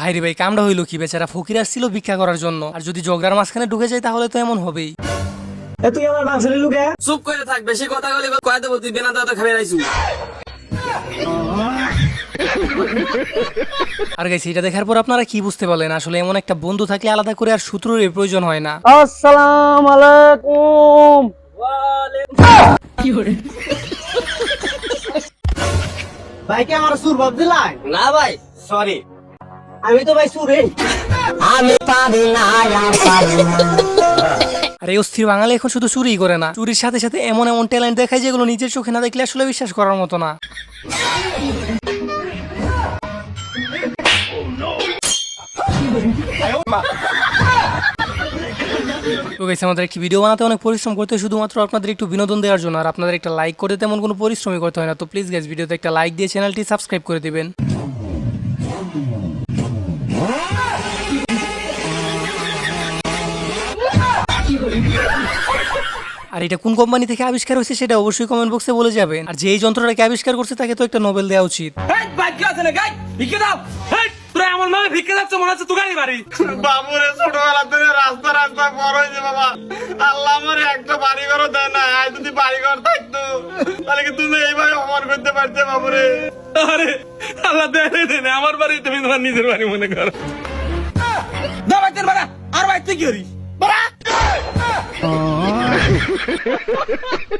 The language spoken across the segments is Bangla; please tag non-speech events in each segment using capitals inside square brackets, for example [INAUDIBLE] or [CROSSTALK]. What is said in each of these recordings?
ভাইরে ভাই কামটা হইল কি বেচারা? ফকির আসছিল ভিক্ষা করার জন্য। আর যদি জগরার মাঝখানে ঢুকে যায় তাহলে তো এমন হবেই। এ তুই আমার মাংস লুকে চুপ করে থাক বেশি কথা বলে কয়ে দেবো তুই বেনা দাদা খাবে রাইছু আর গাইছে এটা দেখার পর আপনারা কি বুঝতে পারলেন? আসলে এমন একটা বন্ধু থাকলে আলাদা করে আর সূত্রের প্রয়োজন হয় না। আসসালাম আলাইকুম। ভাই কি আমার সুর না ভাই। সরি আমি তো ভাই সুরে। আর এই অস্থির বাঙালি এখন শুধু চুরি করে না। চুরির সাথে সাথে এমন এমন ট্যালেন্ট দেখায় যেগুলো নিজের চোখে না দেখলে আসলে বিশ্বাস করার মতো না। তো guys, আমাদের একটি ভিডিও বানাতে অনেক পরিশ্রম করতে শুধুমাত্র আপনাদের একটু বিনোদন দেওয়ার জন্য আর আপনাদের একটা লাইক করে তেমন কোনো পরিশ্রমই করতে হয় না। তো প্লিজ গ্যাস ভিডিওতে একটা লাইক দিয়ে চ্যানেলটি সাবস্ক্রাইব করে দিবেন। আর এটা কোন কোম্পানি থেকে আবিষ্কার হয়েছে সেটা অবশ্যই কমেন্ট বক্সে বলে যাবেন। আর যে এই যন্ত্রটাকে আবিষ্কার করছে তাকে তো একটা নোবেল দেওয়া উচিত। না এমন ভাবে ভিক্ষে যাচ্ছে মনে হচ্ছে তুগারি বাড়ি। বাবুরে ছোটবেলা থেকে রাস্তা রাস্তা বড় হয়েছে বাবা। আল্লাহ আমার একটা বাড়ি ঘরও দেয় না আজ যদি বাড়ি ঘর থাকতো। তাহলে কি তুমি এইভাবে অমর করতে পারতে বাবুরে? আরে আল্লাহ দেয় দেয় আমার বাড়ি তুমি তোমার নিজের বাড়ি মনে করো। দা বাইতের বাড়া আর বাইতে কি করিস?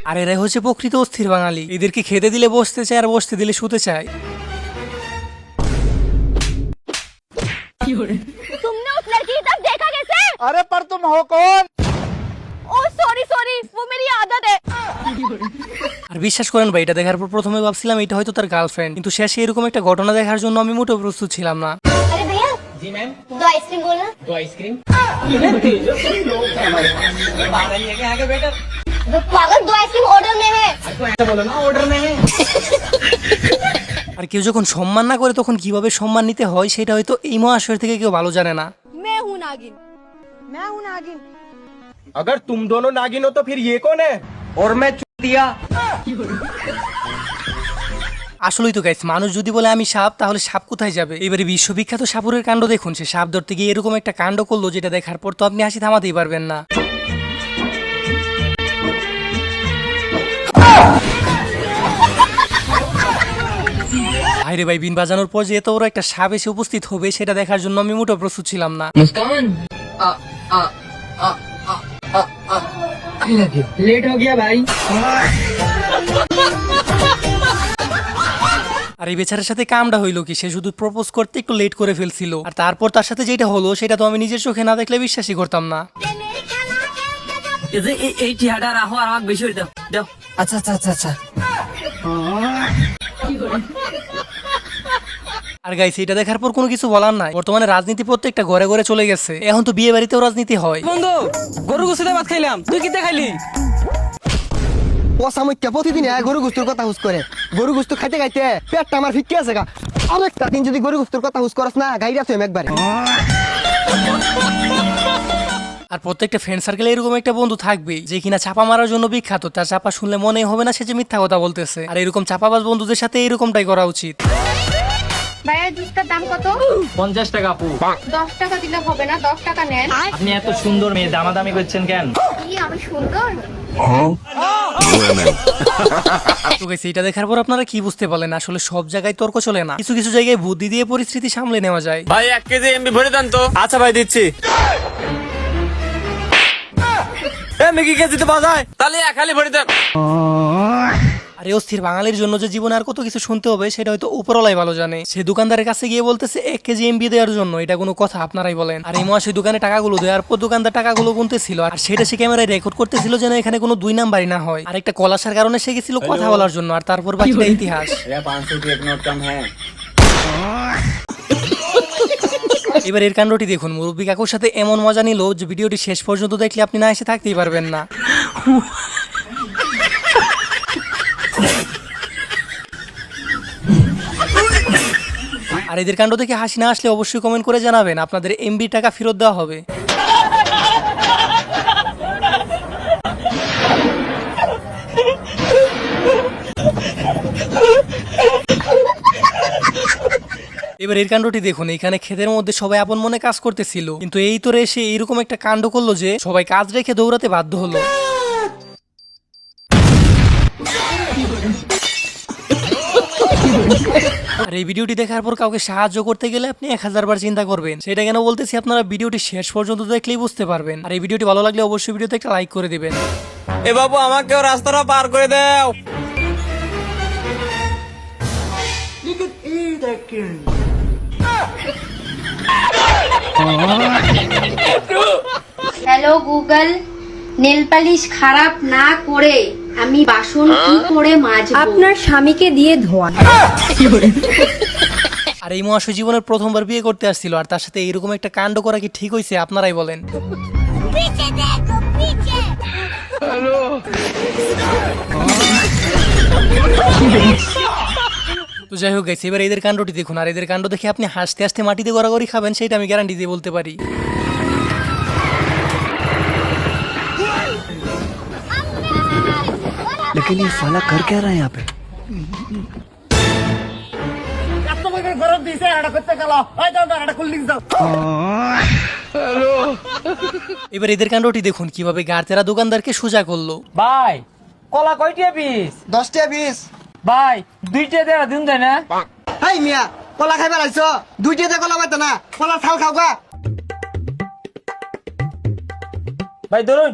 আর এরাই হচ্ছে প্রকৃত অস্থির বাঙালি। এদেরকে খেতে দিলে বসতে চায় আর বসতে দিলে শুতে চায়। तुमने उस लड़की की तरफ देखा कैसे अरे पर तुम हो कौन ओ सॉरी सॉरी वो मेरी आदत है আর বিশ্বাস করেন ভাই এটা দেখার পর প্রথমে ভাবছিলাম এটা হয়তো তার গার্লফ্রেন্ড কিন্তু শেষে এরকম একটা ঘটনা দেখার জন্য আমি মোটেও প্রস্তুত ছিলাম না अरे भैया जी मैम दो आइसक्रीम बोलना दो आइसक्रीम पागल दो आइसक्रीम ऑर्डर में है [LAUGHS] আর কেউ যখন সম্মান না করে তখন কিভাবে সম্মান নিতে হয় সেটা হয়তো এই মহাশয়ের থেকে কেউ ভালো জানে না मैं हूँ नागिन मैं हूँ नागिन अगर तुम दोनों नागिन हो तो फिर ये कौन है और मैं चुतिया আসলেই তো গাইস মানুষ যদি বলে আমি সাপ তাহলে সাপ কোথায় যাবে এবারে বিশ্ববিখ্যাত সাপুরের কাণ্ড দেখুন সে সাপ ধরতে গিয়ে এরকম একটা কাণ্ড করলো যেটা দেখার পর তো আপনি হাসি থামাতেই পারবেন না ভাইরে ভাই বিন বাজানোর পর যে এত বড় একটা সাপ এসে উপস্থিত হবে সেটা দেখার জন্য আমি মোটেও প্রস্তুত ছিলাম না। আর এই বেচারের সাথে কামটা হইল কি? সে শুধু প্রপোজ করতে একটু লেট করে ফেলছিল। আর তারপর তার সাথে যেটা হলো সেটা তো আমি নিজের চোখে না দেখলে বিশ্বাসই করতাম না। আচ্ছা আচ্ছা আচ্ছা আচ্ছা। আর গাইছে এটা দেখার পর কোনো কিছু বলার নাই। বর্তমানে রাজনীতি প্রত্যেকটা ঘরে ঘরে চলে গেছে। এখন তো বিয়ে বাড়িতেও রাজনীতি হয়। বন্ধু গরু গোসলে ভাত খাইলাম। তুই কি খাইলি? পসামুখ্যা প্রতিদিন এক গরু গুস্তুর কথা হুস করে। গরু গুস্তু খাইতে খাইতে পেটটা আমার ফিকে আছে গা। আরেকটা দিন যদি গরু গুস্তুর কথা হুস করস না গাইরা তুই একবারে। আর প্রত্যেকটা ফ্রেন্ড সার্কেলে এরকম একটা বন্ধু থাকবেই যে কিনা চাপা মারার জন্য বিখ্যাত। তার চাপা শুনলে মনেই হবে না সে যে মিথ্যা কথা বলতেছে। আর এরকম চাপাবাজ বন্ধুদের সাথে এরকমটাই করা উচিত। ভাইয়া জুসটার দাম কত? পঞ্চাশ টাকা আপু। দশ টাকা দিলে হবে না দশ টাকা নেন। আপনি এত সুন্দর মেয়ে দামাদামি করছেন কেন? কি আমি সুন্দর? তো এটা দেখার পর আপনারা কি বুঝতে পারলেন? আসলে সব জায়গায় তর্ক চলে না। কিছু কিছু জায়গায় বুদ্ধি দিয়ে পরিস্থিতি সামলে নেওয়া যায়। ভাই এক কেজি এমবি ভরে দেন তো। আচ্ছা ভাই দিচ্ছি। এ মেগি কেজি তো বাজায় তাহলে এক খালি ভরে দেন। আর এই অস্থির বাঙালির জন্য যে জীবনে আর কত কিছু শুনতে হবে সেটা হয়তো উপরলাই ভালো জানে। সে দোকানদারের কাছে গিয়ে বলতেছে এক কেজি এমবি দেওয়ার জন্য এটা কোনো কথা আপনারাই বলেন। আর এই মহাশয় দোকানে টাকাগুলো দেওয়ার পর দোকানদার টাকাগুলো গুনতেছিল আর সেটা সে ক্যামেরায় রেকর্ড করতেছিল যেন এখানে কোনো দুই নাম্বারই না হয়। আর একটা কলাসার কারণে সে গেছিল কথা বলার জন্য আর তারপর বাকিটা ইতিহাস। এবার এর কাণ্ডটি দেখুন মুরব্বী কাকুর সাথে এমন মজা নিল যে ভিডিওটি শেষ পর্যন্ত দেখলে আপনি না এসে থাকতেই পারবেন না। [LAUGHS] আর এদের কাণ্ড দেখে হাসি না আসলে অবশ্যই কমেন্ট করে জানাবেন। আপনাদের এমবি টাকা ফেরত দেওয়া হবে। এবার এর কাণ্ডটি দেখুন, এখানে ক্ষেতের মধ্যে সবাই আপন মনে কাজ করতেছিল। কিন্তু এই তো এসে এইরকম একটা কাণ্ড করল যে সবাই কাজ রেখে দৌড়াতে বাধ্য হলো। আর এই ভিডিওটি দেখার পর কাউকে সাহায্য করতে গেলে আপনি এক হাজার বার চিন্তা করবেন। সেটা কেন বলতেছি আপনারা ভিডিওটি শেষ পর্যন্ত দেখলেই বুঝতে পারবেন। আর এই ভিডিওটি ভালো লাগলে অবশ্যই ভিডিওতে একটা লাইক করে দিবেন। এ বাবু আমাকেও রাস্তাটা পার করে দাও। হ্যালো গুগল নেল পালিশ খারাপ না করে। আমি বাসন কি করে মাজবো? আপনার স্বামীকে দিয়ে ধোয়ান [LAUGHS] আর এই মহাশয় জীবনের প্রথমবার বিয়ে করতে আসছিল আর তার সাথে এরকম একটা কাণ্ড করা কি ঠিক হয়েছে আপনারাই বলেন। তো যাই হোক গেছে এবার এদের কাণ্ডটি দেখুন আর এদের কাণ্ড দেখে আপনি হাসতে হাসতে মাটিতে গড়াগড়ি খাবেন সেটা আমি গ্যারান্টি দিয়ে বলতে পারি। लेकिन ये साला कर क्या रहा है यहाँ पे [LAUGHS] এবার এদের কাণ্ডটি দেখুন কিভাবে গাড়তেরা দোকানদারকে সোজা করলো ভাই কলা কয়টা পিস দশটা বিশ ভাই দুইটা দেওয়া দিন তাই না হাই মিয়া কলা খাইবার আইছো দুইটাতে কলা পাইতো না কলা ছাল খাও গা ভাই ধরুন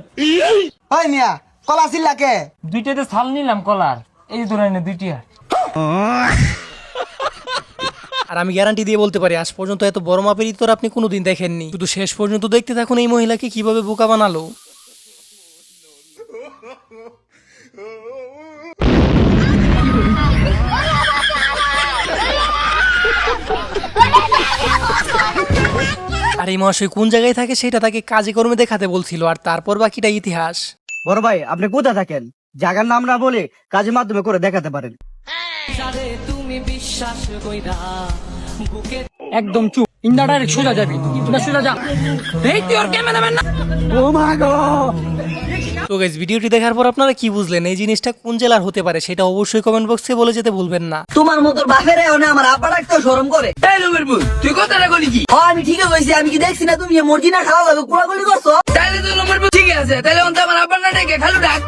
হাই মিয়া কলা চিল্লাকে দুইটাতে ছাল নিলাম কলার। এই ধরেন দুইটা। আর আমি গ্যারান্টি দিয়ে বলতে পারি আজ পর্যন্ত এত বড় মাপের ইতর আপনি কোনোদিন দেখেননি। শুধু শেষ পর্যন্ত দেখতে থাকুন এই মহিলাকে কীভাবে বোকা বানালো। আর এই মহাশয় কোন জায়গায় থাকে সেটা তাকে কাজে কর্মে দেখাতে বলছিল আর তারপর বাকিটা ইতিহাস। বড় ভাই আপনি কোথায় থাকেন? জায়গার নাম না বলে কাজের মাধ্যমে করে দেখাতে পারেন। একদম চুপ। ইন্দাটা সোজা যাবি। সোজা যা। এই তুই ওর ক্যামেরাম্যান না। তো গাইজ ভিডিওটি দেখার পর আপনারা কি বুঝলেন? এই জিনিসটা কোন জেলার হতে পারে সেটা অবশ্যই কমেন্ট বক্সে বলে যেতে ভুলবেন না। তোমার মতো বাপের আমার আব্বা ডাকতে শরম করে। এই লোকের বউ, তুই কোথায় গলি কি? ও আমি ঠিকই কইছি আমি কি দেখছি না তুমি? মর্জিনা খাওয়া যাবে কোলাগুলি করছ? তাইলে তো লোকের বউ ঠিকই আছে তাইলে অন্ত আমার আব্বার না ডেকে খালু ডাক।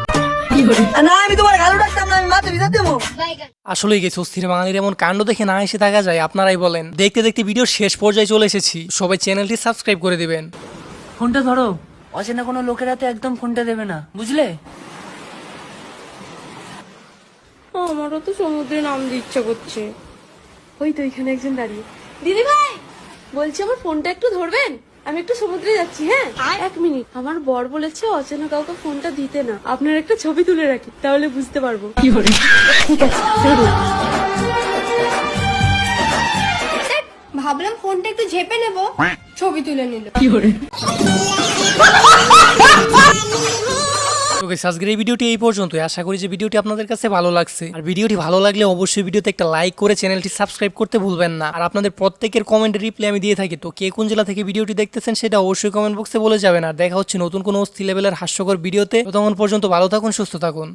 না আমি তোমার গালু ডাকতাম না আমি মাথা ভিতর দেবো। আসলেই গেছে অস্থির বাঙালির এমন কাণ্ড দেখে না এসে থাকা যায় আপনারাই বলেন। দেখতে দেখতে ভিডিওর শেষ পর্যায়ে চলে এসেছি। সবাই চ্যানেলটি সাবস্ক্রাইব করে দিবেন। ফোনটা ধরো। অচেনা কোনো লোকের হাতে একদম ফোনটা দেবে না বুঝলে? আমারও তো সমুদ্রে নামতে ইচ্ছা করছে। ওই তো এখানে একজন দাঁড়িয়ে। দিদি ভাই বলছি আমার ফোনটা একটু ধরবেন? আমি একটু সমুদ্রে যাচ্ছি হ্যাঁ? এক মিনিট। আমার বর বলেছে অচেনা কাউকে ফোনটা দিতে না। আপনার একটা ছবি তুলে রাখি তাহলে বুঝতে পারব। কি করে ঠিক আছে ভাবলাম ফোনটা একটু ঝেপে নেব। ছবি তুলে নিল। তো guys, আজকের এই ভিডিওটি এই পর্যন্তই। আশা করি যে ভিডিওটি আপনাদের কাছে ভালো লাগছে। আর ভিডিওটি ভালো লাগলে অবশ্যই ভিডিওতে একটা লাইক করে চ্যানেলটি সাবস্ক্রাইব করতে ভুলবেন না। আর আপনাদের প্রত্যেকের কমেন্ট রিপ্লাই আমি দিয়ে থাকি। তো কে কোন জেলা থেকে ভিডিওটি দেখতেছেন সেটা অবশ্যই কমেন্ট বক্সে বলে যাবেন। আর দেখা হচ্ছে নতুন কোনো অস্থি লেভেলের হাস্যকর ভিডিওতে। তখন পর্যন্ত ভালো থাকুন, সুস্থ থাকুন।